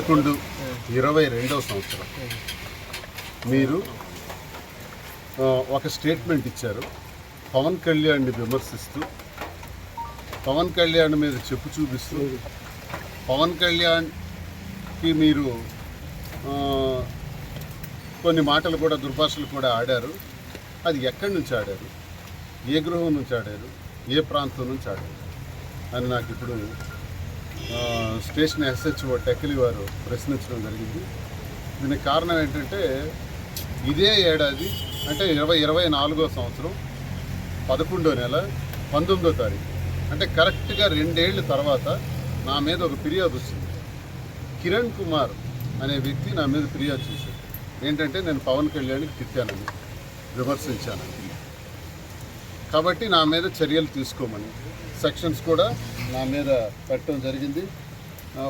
పదకొండు ఇరవై రెండవ సంవత్సరం. మీరు ఒక స్టేట్మెంట్ ఇచ్చారు. పవన్ కళ్యాణ్ని విమర్శిస్తూ పవన్ కళ్యాణ్ మీద చెప్పు చూపిస్తూ పవన్ కళ్యాణ్కి మీరు కొన్ని మాటలు కూడా దుర్భాషలు కూడా ఆడారు. అది ఎక్కడి నుంచి ఆడారు? ఏ గృహం నుంచి ఆడారు? ఏ ప్రాంతం నుంచి ఆడారు? అని నాకు ఇప్పుడు స్టేషన్ ఎస్హెచ్ఓ టెక్కిలి వారు ప్రశ్నించడం జరిగింది. దీనికి కారణం ఏంటంటే ఇదే ఏడాది అంటే ఇరవై ఇరవై నాలుగో సంవత్సరం పదకొండో నెల పంతొమ్మిదో తారీఖు. అంటే కరెక్ట్గా రెండేళ్ళ తర్వాత నా మీద ఒక ఫిర్యాదు వచ్చింది. కిరణ్ కుమార్ అనే వ్యక్తి నా మీద ఫిర్యాదు చేశాడు. ఏంటంటే నేను పవన్ కళ్యాణ్కి తిట్టానని విమర్శించానని. కాబట్టి నా మీద చర్యలు తీసుకోమని. సెక్షన్స్ కూడా నా మీద పెట్టడం జరిగింది.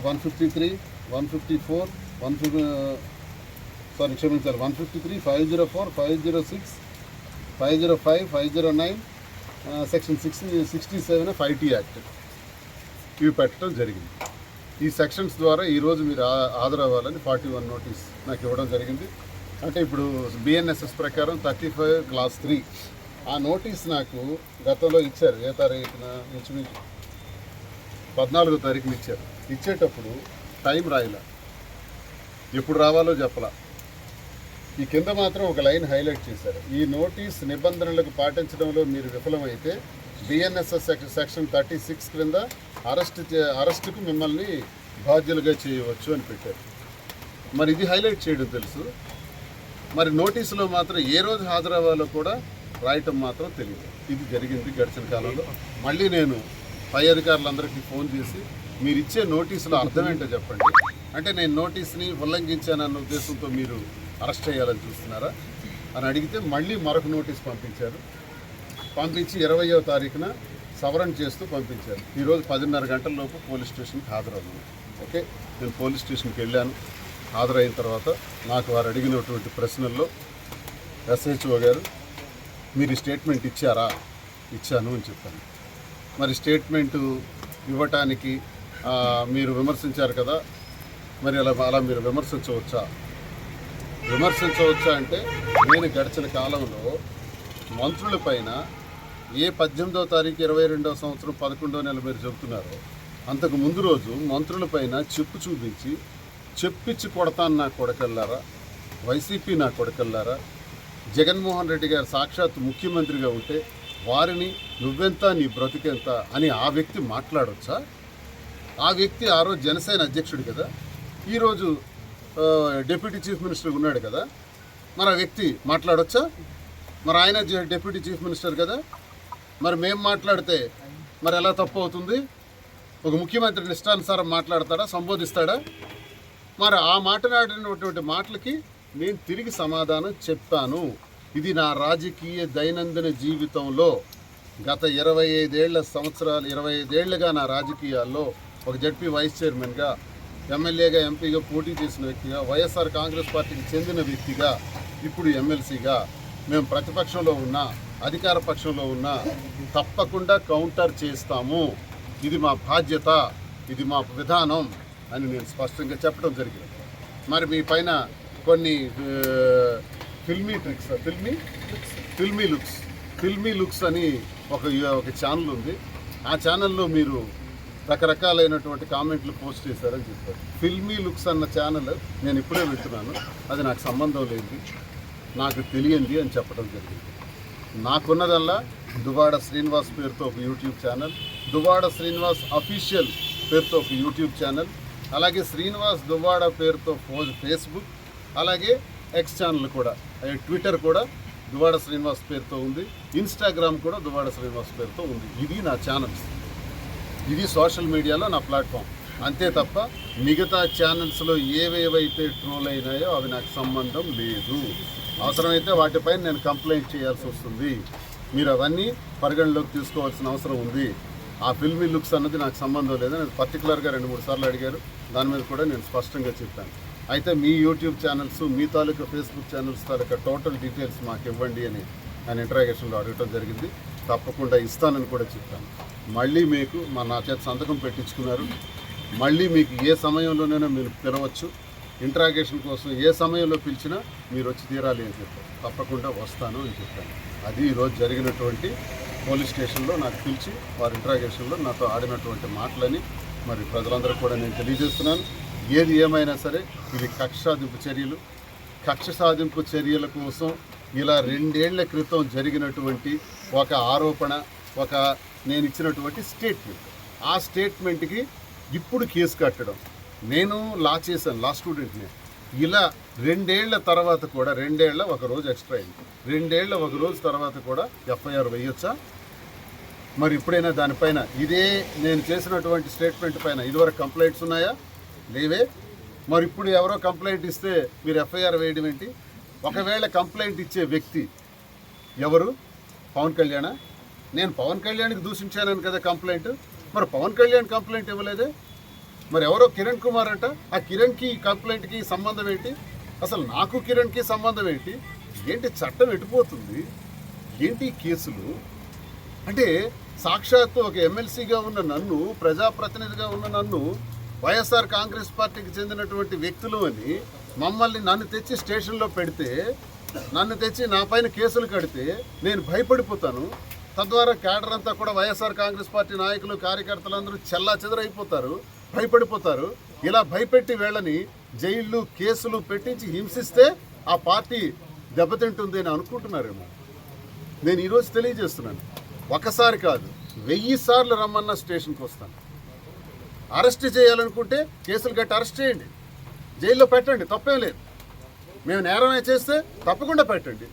One fifty three one fifty four one fifty sorry క్షమించాలి. One fifty three five zero four five zero six five zero five five zero nine section sixty sixty seven five T act ఇవి పెట్టడం జరిగింది. ఈ sections ద్వారా ఈరోజు మీరు ఆధార్ హాజరవ్వాలని forty one notice నాకు ఇవ్వడం జరిగింది. అంటే ఇప్పుడు బిఎన్ఎస్ఎస్ ప్రకారం థర్టీ ఫైవ్ క్లాస్ త్రీ ఆ నోటీస్ నాకు గతంలో ఇచ్చారు ఏ తారీఖున ఇంచుమించు పద్నాలుగో తారీఖున ఇచ్చారు. ఇచ్చేటప్పుడు టైం రాయలా. ఎప్పుడు రావాలో చెప్పలా. ఈ కింద మాత్రం ఒక లైన్ హైలైట్ చేశారు. ఈ నోటీస్ నిబంధనలకు పాటించడంలో మీరు విఫలమైతే బిఎన్ఎస్ఎస్ సెక్షన్ థర్టీ సిక్స్ క్రింద అరెస్ట్ అరెస్టుకు మిమ్మల్ని బాధ్యులుగా చేయవచ్చు అని పెట్టారు. మరి ఇది హైలైట్ చేయడం తెలుసు. మరి నోటీసులో మాత్రం ఏ రోజు హాజరవ్వాలో కూడా రాయటం మాత్రం తెలియదు ఇది జరిగింది గడిచిన కాలంలో. మళ్ళీ నేను పై అధికారులందరికీ ఫోన్ చేసి మీరు ఇచ్చే నోటీసులో అర్థం ఏంటో చెప్పండి. అంటే నేను నోటీస్ని ఉల్లంఘించానన్న ఉద్దేశంతో మీరు అరెస్ట్ చేయాలని చూస్తున్నారా? అని అడిగితే మళ్ళీ మరొక నోటీస్ పంపించారు. పంపించి ఇరవయో తారీఖున సవరణ చేస్తూ పంపించారు. ఈరోజు పదిన్నర గంటల లోపు పోలీస్ స్టేషన్కి హాజరవుతున్నాను ఓకే? నేను పోలీస్ స్టేషన్కి వెళ్ళాను. హాజరైన తర్వాత నాకు వారు అడిగినటువంటి ప్రశ్నల్లో ఎస్హెచ్ఓ గారు మీరు స్టేట్మెంట్ ఇచ్చారా? ఇచ్చాను అని చెప్పాను. మరి స్టేట్మెంట్ ఇవ్వటానికి మీరు విమర్శించారు కదా? మరి అలా అలా మీరు విమర్శించవచ్చా? విమర్శించవచ్చా అంటే నేను గడిచిన కాలంలో మంత్రుల పైన ఏ పద్దెనిమిదో తారీఖు ఇరవై రెండవ సంవత్సరం పదకొండో నెల మీరు చెబుతున్నారో అంతకు ముందు రోజు మంత్రుల పైన చెప్పు చూపించి చెప్పిచ్చి కొడతాను నా కొడకల్లారా? వైసీపీ నా కొడకల్లారా? జగన్మోహన్ రెడ్డి గారు సాక్షాత్ ముఖ్యమంత్రిగా ఉంటే వారిని నువ్వెంత నీ బ్రతికెంత అని ఆ వ్యక్తి మాట్లాడొచ్చా? ఆ వ్యక్తి ఆ రోజు జనసేన అధ్యక్షుడు కదా. ఈరోజు డిప్యూటీ చీఫ్ మినిస్టర్ ఉన్నాడు కదా. మరి ఆ వ్యక్తి మాట్లాడొచ్చా? మరి ఆయన డిప్యూటీ చీఫ్ మినిస్టర్ కదా. మరి మేము మాట్లాడితే మరి ఎలా తప్పు అవుతుంది? ఒక ముఖ్యమంత్రి ఇష్టానుసారం మాట్లాడతాడా? సంబోధిస్తాడా? మరి ఆ మాట్లాడినటువంటి మాటలకి నేను తిరిగి సమాధానం చెప్పాను. ఇది నా రాజకీయ దైనందిన జీవితంలో గత ఇరవై ఐదేళ్ళ సంవత్సరాలు ఇరవై ఐదేళ్ళుగా నా రాజకీయాల్లో ఒక జడ్పీ వైస్ చైర్మన్గా ఎమ్మెల్యేగా ఎంపీగా పోటీ చేసిన వ్యక్తిగా వైఎస్ఆర్ కాంగ్రెస్ పార్టీకి చెందిన వ్యక్తిగా ఇప్పుడు ఎమ్మెల్సీగా మేము ప్రతిపక్షంలో ఉన్నా అధికార పక్షంలో ఉన్నా తప్పకుండా కౌంటర్ చేస్తాము. ఇది మా బాధ్యత ఇది మా విధానం అని నేను స్పష్టంగా చెప్పడం జరిగింది. మరి మీ పైన కొన్ని filmy tricks filmy? Filmy looks. Filmy looks అని ఒక ఒక ఛానల్ ఉంది. ఆ ఛానల్లో మీరు రకరకాలైనటువంటి కామెంట్లు పోస్ట్ చేశారని చెప్పారు. ఫిల్మీ లుక్స్ అన్న ఛానల్ నేను ఇప్పుడే వింటున్నాను. అది నాకు సంబంధం లేనిది నాకు తెలియంది అని చెప్పడం జరిగింది. నాకున్నదల్లా దువాడ శ్రీనివాస్ పేరుతో ఒక YouTube channel Duvvada Srinivas official పేరుతో ఒక యూట్యూబ్ ఛానల్ అలాగే శ్రీనివాస్ దువ్వాడ పేరుతో ఫోజ్ ఫేస్బుక్ అలాగే ఎక్స్ ఛానల్ కూడా ట్విట్టర్ కూడా దువాడ శ్రీనివాస్ పేరుతో ఉంది. ఇన్స్టాగ్రామ్ కూడా దువాడ శ్రీనివాస్ పేరుతో ఉంది. ఇది నా ఛానల్స్ ఇది సోషల్ మీడియాలో నా ప్లాట్ఫామ్ అంతే తప్ప మిగతా ఛానల్స్లో ఏవేవైతే ట్రోల్ అయినాయో అవి నాకు సంబంధం లేదు. అవసరమైతే వాటిపైన నేను కంప్లైంట్ చేయాల్సి వస్తుంది. మీరు అవన్నీ పరిగణలోకి తీసుకోవాల్సిన అవసరం ఉంది. ఆ ఫిల్మీ లుక్స్ అన్నది నాకు సంబంధం లేదు. నేను పర్టికులర్గా రెండు మూడు సార్లు అడిగారు. దాని మీద కూడా నేను స్పష్టంగా చెప్పాను. అయితే మీ యూట్యూబ్ ఛానల్స్ మీ తాలూకా ఫేస్బుక్ ఛానల్స్ తాలూకా టోటల్ డీటెయిల్స్ మాకు ఇవ్వండి అని ఆయన ఇంటరాగేషన్లో అడగటం జరిగింది. తప్పకుండా ఇస్తానని కూడా చెప్పాను. మళ్ళీ మీకు మా నా చేత సంతకం పెట్టించుకున్నారు. మళ్ళీ మీకు ఏ సమయంలోనైనా మీరు పిలవచ్చు. ఇంటరాగేషన్ కోసం ఏ సమయంలో పిలిచినా మీరు వచ్చి తీరాలి అని చెప్పారు. తప్పకుండా వస్తాను అని చెప్పాను. అది ఈరోజు జరిగినటువంటి పోలీస్ స్టేషన్లో నాకు పిలిచి వారి ఇంటరాగేషన్లో నాతో ఆడినటువంటి మాటలని మరి ప్రజలందరూ కూడా నేను తెలియజేస్తున్నాను. ఏది ఏమైనా సరే ఇది కక్ష సాధింపు చర్యలు. కక్ష సాధింపు చర్యల కోసం ఇలా రెండేళ్ళ క్రితం జరిగినటువంటి ఒక ఆరోపణ ఒక నేను ఇచ్చినటువంటి స్టేట్మెంట్. ఆ స్టేట్మెంట్కి ఇప్పుడు కేసు కట్టడం. నేను లా చేశాను లా స్టూడెంట్ని. ఇలా రెండేళ్ళ తర్వాత కూడా రెండేళ్ళ ఒక రోజు ఎక్స్ట్రా అయింది. రెండేళ్ళ ఒక రోజు తర్వాత కూడా ఎఫ్ఐఆర్ వేయొచ్చా? మరి ఇప్పుడైనా దానిపైన ఇదే నేను చేసినటువంటి స్టేట్మెంట్ పైన ఇదివరకు కంప్లైంట్స్ ఉన్నాయా? లేవే. మరి ఇప్పుడు ఎవరో కంప్లైంట్ ఇస్తే మీరు ఎఫ్ఐఆర్ వేయడం ఏంటి? ఒకవేళ కంప్లైంట్ ఇచ్చే వ్యక్తి ఎవరు? పవన్ కళ్యాణ. నేను పవన్ కళ్యాణ్కి దూషించానని కదా కంప్లైంట్. మరి పవన్ కళ్యాణ్ కంప్లైంట్ ఇవ్వలేదే? మరి ఎవరో కిరణ్ కుమార్ అంట. ఆ కిరణ్కి ఈ కంప్లైంట్కి సంబంధం ఏంటి? అసలు నాకు కిరణ్కి సంబంధం ఏంటి? ఏంటి చట్టం ఎటుపోతుంది? ఏంటి కేసులు? అంటే సాక్షాత్తు ఒక ఎమ్మెల్సీగా ఉన్న నన్ను ప్రజాప్రతినిధిగా ఉన్న నన్ను వైఎస్ఆర్ కాంగ్రెస్ పార్టీకి చెందినటువంటి వ్యక్తులు అని మమ్మల్ని నన్ను తెచ్చి స్టేషన్లో పెడితే నన్ను తెచ్చి నా పైన కేసులు కడితే నేను భయపడిపోతాను. తద్వారా క్యాడర్ అంతా కూడా వైఎస్ఆర్ కాంగ్రెస్ పార్టీ నాయకులు కార్యకర్తలందరూ చెల్లా చెదరైపోతారు భయపడిపోతారు. ఇలా భయపెట్టి వీళ్ళని జైళ్ళు కేసులు పెట్టించి హింసిస్తే ఆ పార్టీ దెబ్బతింటుంది అని అనుకుంటున్నారేమో. నేను ఈరోజు తెలియజేస్తున్నాను. ఒకసారి కాదు వెయ్యి సార్లు రమ్మన్న స్టేషన్కి వస్తాను. అరెస్ట్ చేయాలనుకుంటే కేసులు కట్టి అరెస్ట్ చేయండి. జైల్లో పెట్టండి తప్పేం లేదు. మేము నేరమే చేస్తే తప్పకుండా పెట్టండి.